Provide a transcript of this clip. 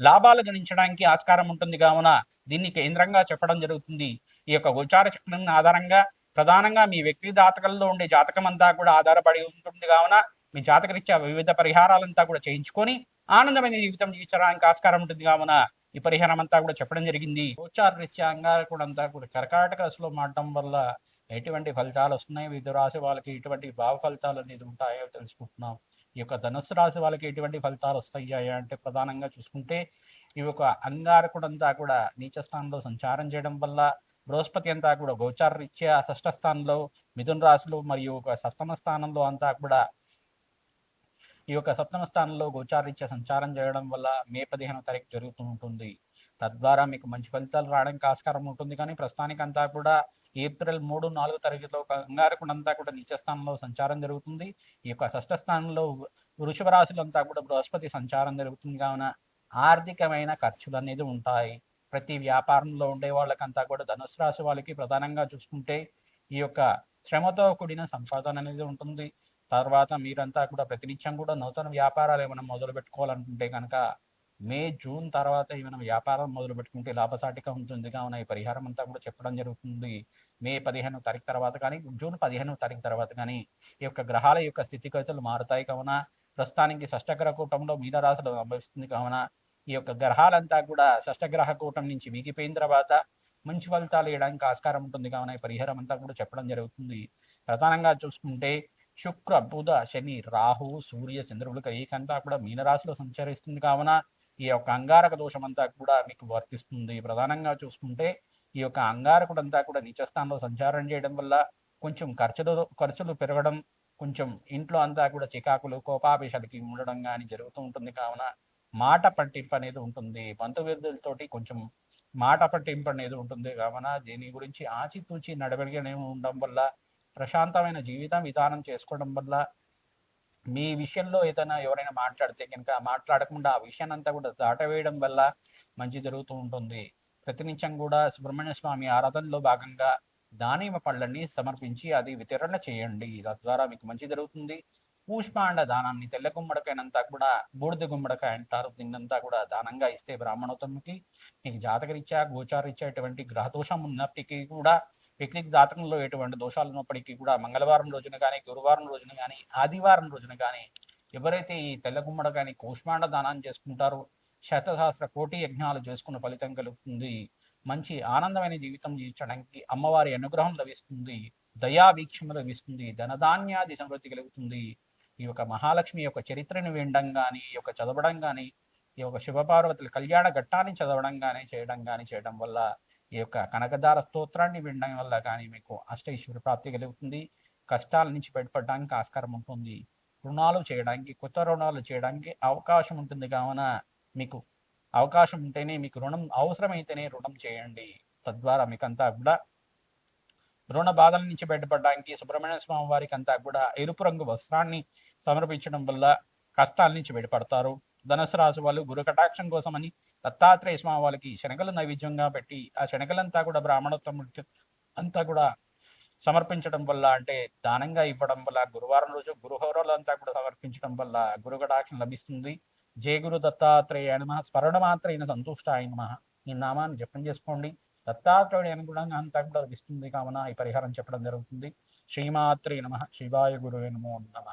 లాభాలు గణించడానికి ఆస్కారం ఉంటుంది. కావున దీన్ని కేంద్రంగా చెప్పడం జరుగుతుంది. ఈ యొక్క గోచార చక్రం ఆధారంగా ప్రధానంగా మీ వ్యక్తి జాతకంలో ఉండే జాతకం అంతా కూడా ఆధారపడి ఉంటుంది. కావున మీ జాతకరీత్యా వివిధ పరిహారాలంతా కూడా చేయించుకొని ఆనందమైన జీవితం జీవించడానికి ఆస్కారం ఉంటుంది. కావున ఈ పరిహారం అంతా కూడా చెప్పడం జరిగింది. గోచార రీత్యా కూడా అంతా కూడా కర్కాటక రసలో మారడం వల్ల ఎటువంటి ఫలితాలు వస్తున్నాయి? వివిధ రాశి వాళ్ళకి ఎటువంటి భావ ఫలితాలు అనేది ఉంటాయో తెలుసుకుంటున్నాం. ఈ యొక్క ధనుసు రాశి వాళ్ళకి ఎటువంటి ఫలితాలు వస్తాయా అంటే ప్రధానంగా చూసుకుంటే ఈ యొక్క అంగారకుడంతా కూడా నీచ స్థానంలో సంచారం చేయడం వల్ల బృహస్పతి అంతా కూడా గోచార రీత్యా షష్ఠ స్థానంలో మిథున రాశిలో మరియు ఒక సప్తమ స్థానంలో అంతా కూడా ఈ యొక్క సప్తమ స్థానంలో గోచారీత్య సంచారం చేయడం వల్ల మే పదిహేను తారీఖు జరుగుతూ ఉంటుంది. తద్వారా మీకు మంచి ఫలితాలు రావడానికి ఆస్కారం ఉంటుంది. కానీ ప్రస్తుతానికంతా కూడా ఏప్రిల్ మూడు నాలుగు తరగతిలో అంగారకుడంతా కూడా నీచ స్థానంలో సంచారం జరుగుతుంది. ఈ యొక్క షష్ఠ స్థానంలో వృషభ రాశులంతా కూడా బృహస్పతి సంచారం జరుగుతుంది. కావున ఆర్థికమైన ఖర్చులు అనేది ఉంటాయి. ప్రతి వ్యాపారంలో ఉండే వాళ్ళకంతా కూడా ధనుసు రాశి వాళ్ళకి ప్రధానంగా చూసుకుంటే ఈ యొక్క శ్రమతో కూడిన సంపాదన అనేది ఉంటుంది. తర్వాత మీరంతా కూడా ప్రతినిత్యం కూడా నూతన వ్యాపారాలు ఏమైనా మొదలు పెట్టుకోవాలనుకుంటే కనుక మే జూన్ తర్వాత ఏమైనా వ్యాపారం మొదలు పెట్టుకుంటే లాభసాటిగా ఉంటుంది కావున ఈ పరిహారం అంతా కూడా చెప్పడం జరుగుతుంది. మే పదిహేను తారీఖు తర్వాత కానీ జూన్ పదిహేను తారీఖు తర్వాత కానీ ఈ యొక్క గ్రహాల యొక్క స్థితిగతులు మారుతాయి కావున ప్రస్తుతానికి షష్టగ్రహ కూటంలో మీనరాశులు సంభవిస్తుంది కావున ఈ యొక్క గ్రహాలంతా కూడా షష్టగ్రహ కూటం నుంచి వీగిపోయిన తర్వాత మంచి ఫలితాలు వేయడానికి ఆస్కారం ఉంటుంది కావున ఈ పరిహారం అంతా కూడా చెప్పడం జరుగుతుంది. ప్రధానంగా చూసుకుంటే శుక్ర బుధ శని రాహు సూర్య చంద్రులు ఏకంతా కూడా మీనరాశిలో సంచరిస్తుంది కావున ఈ యొక్క అంగారక దోషం అంతా కూడా మీకు వర్తిస్తుంది. ప్రధానంగా చూసుకుంటే ఈ యొక్క అంగారకుడు అంతా కూడా నీచస్థానంలో సంచారం చేయడం వల్ల కొంచెం ఖర్చులు ఖర్చులు పెరగడం కొంచెం ఇంట్లో అంతా కూడా చికాకులు కోపాపేశాలకి ఉండడం కానీ జరుగుతూ ఉంటుంది. కావున మాట పట్టింపు అనేది ఉంటుంది. బంధువిరుదులతోటి కొంచెం మాట పట్టింపు అనేది ఉంటుంది. కావున దీని గురించి ఆచితూచి నడవడిగానే ఉండడం వల్ల ప్రశాంతమైన జీవితం విధానం చేసుకోవడం వల్ల మీ విషయంలో ఏదైనా ఎవరైనా మాట్లాడితే కనుక మాట్లాడకుండా ఆ విషయాన్ని అంతా కూడా దాటవేయడం వల్ల మంచి జరుగుతూ ఉంటుంది. ప్రతినిత్యం కూడా సుబ్రహ్మణ్య స్వామి ఆరాధనలో భాగంగా దానిమ పళ్ళని సమర్పించి అది వితరణ చేయండి. తద్వారా మీకు మంచి జరుగుతుంది. పూష్పాండ దానాన్ని తెల్ల గుమ్మడికాయనంతా కూడా బూడిద గుమ్మడికాయ అంటారు దీన్నంతా కూడా దానంగా ఇస్తే బ్రాహ్మణోత్తముకి మీకు జాతకరీత్యా గోచారీత్యా ఇటువంటి గ్రహదోషం ఉన్నప్పటికీ కూడా పిక్నిక్ దాతకంలో ఎటువంటి దోషాలు ఉన్నప్పటికీ కూడా మంగళవారం రోజున కానీ గురువారం రోజున కానీ ఆదివారం రోజున కానీ ఎవరైతే ఈ తెల్లగుమ్మడ కానీ కూష్మాండ దానాన్ని చేసుకుంటారో శతసహస్ర కోటి యజ్ఞాలు చేసుకున్న ఫలితం కలుగుతుంది. మంచి ఆనందమైన జీవితం జీవించడానికి అమ్మవారి అనుగ్రహం లభిస్తుంది. దయా వీక్షణ లభిస్తుంది. ధనధాన్యాది సమృద్ధి కలుగుతుంది. ఈ యొక్క మహాలక్ష్మి యొక్క చరిత్రను వినడం కానీ ఈ యొక్క చదవడం కానీ ఈ యొక్క శివపార్వతుల కళ్యాణ ఘట్టాన్ని చదవడం కానీ చేయడం కానీ చేయడం వల్ల ఈ యొక్క కనకదార స్తోత్రాన్ని వినడం వల్ల కానీ మీకు అష్టైశ్వర ప్రాప్తి కలుగుతుంది. కష్టాల నుంచి బయటపడడానికి ఆస్కారం ఉంటుంది. రుణాలు చేయడానికి కొత్త రుణాలు చేయడానికి అవకాశం ఉంటుంది. కావున మీకు అవకాశం ఉంటేనే మీకు రుణం అవసరమైతేనే రుణం చేయండి. తద్వారా మీకు అంతా కూడా రుణ బాధల నుంచి బయటపడడానికి సుబ్రహ్మణ్య స్వామి వారికి అంతా కూడా ఎరుపు రంగు వస్త్రాన్ని సమర్పించడం వల్ల కష్టాల నుంచి బయటపడతారు. ధనుసు రాశి వాళ్ళు గురు కటాక్షం కోసమని దత్తాత్రేయ స్వామి వాళ్ళకి శనగలు నైవేద్యంగా పెట్టి ఆ శనగలంతా కూడా బ్రాహ్మణోత్తముడికి అంతా కూడా సమర్పించడం వల్ల అంటే దానంగా ఇవ్వడం వల్ల గురువారం రోజు గురుహోరలంతా కూడా సమర్పించడం వల్ల గురుగడాక్షం లభిస్తుంది. జయ గురు దత్తాత్రేయ నమ. స్మరణ మాత్రైన సంతుష్టాయ నమ. ఈ నామాన్ని జపం చేసుకోండి. దత్తాత్రేయుడి అనుగుణంగా అంతా కూడా లభిస్తుంది కావున ఈ పరిహారం చెప్పడం జరుగుతుంది. శ్రీమాత్రే నమ. శివాయ గురువే నమో నమ.